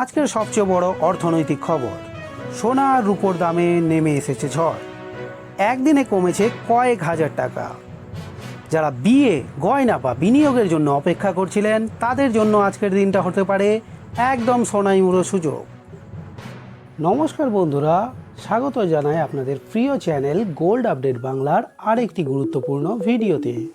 আজকের সবচেয়ে বড় অর্থনৈতিক খবর। সোনা আর রূপোর দামে নেমে এসেছে ঝড়। একদিনে কমেছে কয়েক হাজার টাকা। যারা বিয়ে, গয়না বা বিনিয়োগের জন্য অপেক্ষা করছিলেন, তাদের জন্য আজকের দিনটা হতে পারে একদম সোনাইমুড়ো সুযোগ। নমস্কার বন্ধুরা, স্বাগত জানাই আপনাদের প্রিয় চ্যানেল গোল্ড আপডেট বাংলার আরেকটি গুরুত্বপূর্ণ ভিডিওতে।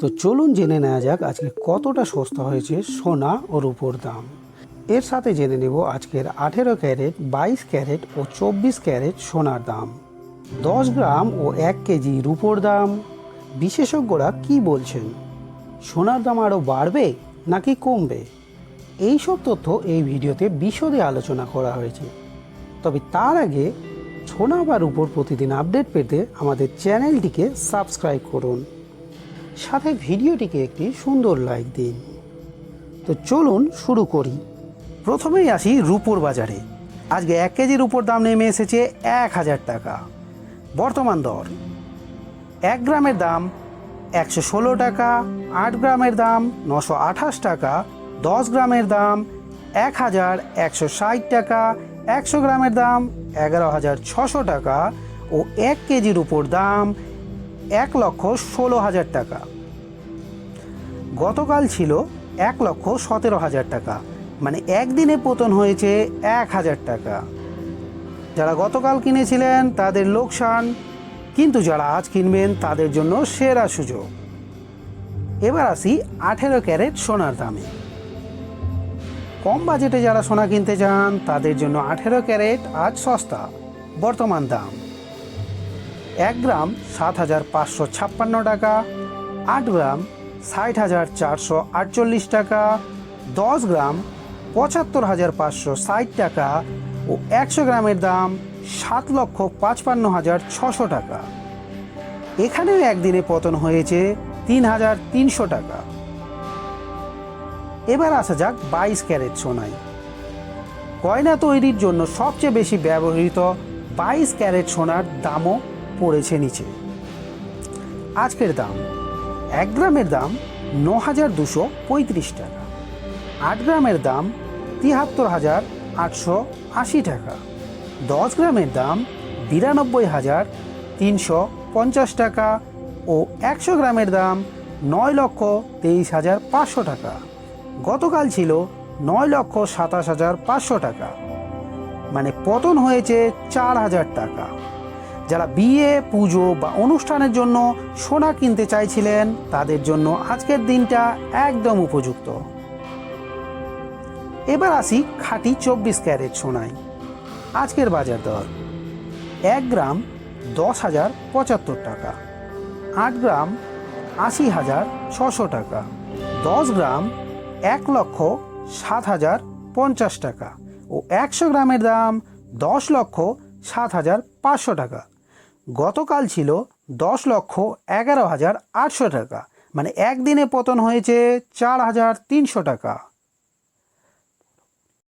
তো চলুন জেনে নেওয়া যাক আজকে কতটা সস্তা হয়েছে সোনা ও রূপোর দাম। এর সাথে জেনে নেব আজকের আঠেরো ক্যারেট, বাইশ ক্যারেট ও চব্বিশ ক্যারেট সোনার দাম। দশ গ্রাম ও এক কেজি রুপোর দাম। বিশেষজ্ঞরা কি বলছেন? সোনার দাম আরও বাড়বে নাকি কমবে? এই সব তথ্য এই ভিডিওতে বিশদে আলোচনা করা হয়েছে। তবে তার আগে সোনা বা রুপোর প্রতিদিন আপডেট পেতে আমাদের চ্যানেলটিকে সাবস্ক্রাইব করুন। সাথে ভিডিওটিকে একটি সুন্দর লাইক দিন। তো চলুন শুরু করি। প্রথমেই আসি রূপোর বাজারে। আজকে এক কেজি রূপোর দাম নেমে এসেছে এক হাজার টাকা। বর্তমান দর, এক গ্রামের দাম একশো ষোলো টাকা, আট গ্রামের দাম নশো আঠাশ টাকা, দশ গ্রামের দাম এক হাজার একশো ষাট টাকা, একশো গ্রামের দাম এগারো হাজার ছশো টাকা ও এক কেজির উপর দাম এক লক্ষ ষোলো হাজার টাকা। গতকাল ছিল এক লক্ষ সতেরো হাজার টাকা। মানে একদিনে পতন হয়েছে এক হাজার টাকা। যারা গতকাল কিনেছিলেন তাদের লোকসান, কিন্তু যারা আজ কিনবেন তাদের জন্য সেরা সুযোগ। এবার আসি আঠেরো ক্যারেট সোনার দামে। কম বাজেটে যারা সোনা কিনতে চান, তাদের জন্য আঠেরো ক্যারেট আজ সস্তা, বর্তমান দাম। এক গ্রাম সাত হাজার পাঁচশো ছাপ্পান্ন টাকা, আট গ্রাম ষাট হাজার চারশো আটচল্লিশ টাকা, দশ গ্রাম পঁচাত্তর হাজার পাঁচশো ষাট টাকা ও একশো গ্রামের দাম সাত লক্ষ পাঁচপান্ন হাজার ছশো টাকা। এখানেও একদিনে পতন হয়েছে তিন হাজার তিনশো টাকা। এবার আসা যাক বাইশ ক্যারেট সোনাই গয়না তৈরির জন্য সবচেয়ে বেশি ব্যবহৃত বাইশ ক্যারেট সোনার দামও পড়েছে নিচে। আজকের দাম, এক গ্রামের দাম ন হাজার দুশো পঁয়ত্রিশ টাকা। আট গ্রামের দাম তিয়াত্তর হাজার আটশো আশি টাকা। দশ গ্রামের দাম বিরানব্বই হাজার তিনশো পঞ্চাশ টাকা ও একশো গ্রামের দাম নয় লক্ষ তেইশ হাজার পাঁচশো টাকা। গতকাল ছিল নয় লক্ষ সাতাশ হাজার পাঁচশো টাকা। মানে পতন হয়েছে চার হাজার টাকা। যারা বিয়ে, পুজো বা অনুষ্ঠানের জন্য সোনা কিনতে চাইছিলেন, তাদের জন্য আজকের দিনটা একদম উপযুক্ত। এবার আসি খাঁটি চব্বিশ ক্যারেট সোনায়। আজকের বাজার দর, এক গ্রাম দশ হাজার পঁচাত্তর টাকা, আট গ্রাম আশি হাজার ছশো টাকা, দশ গ্রাম এক লক্ষ সাত হাজার পঞ্চাশ টাকা ও একশো গ্রামের দাম দশ লক্ষ সাত হাজার পাঁচশো টাকা। গতকাল ছিল দশ লক্ষ এগারো হাজার আটশো টাকা মানে একদিনে পতন হয়েছে চার হাজার তিনশো টাকা।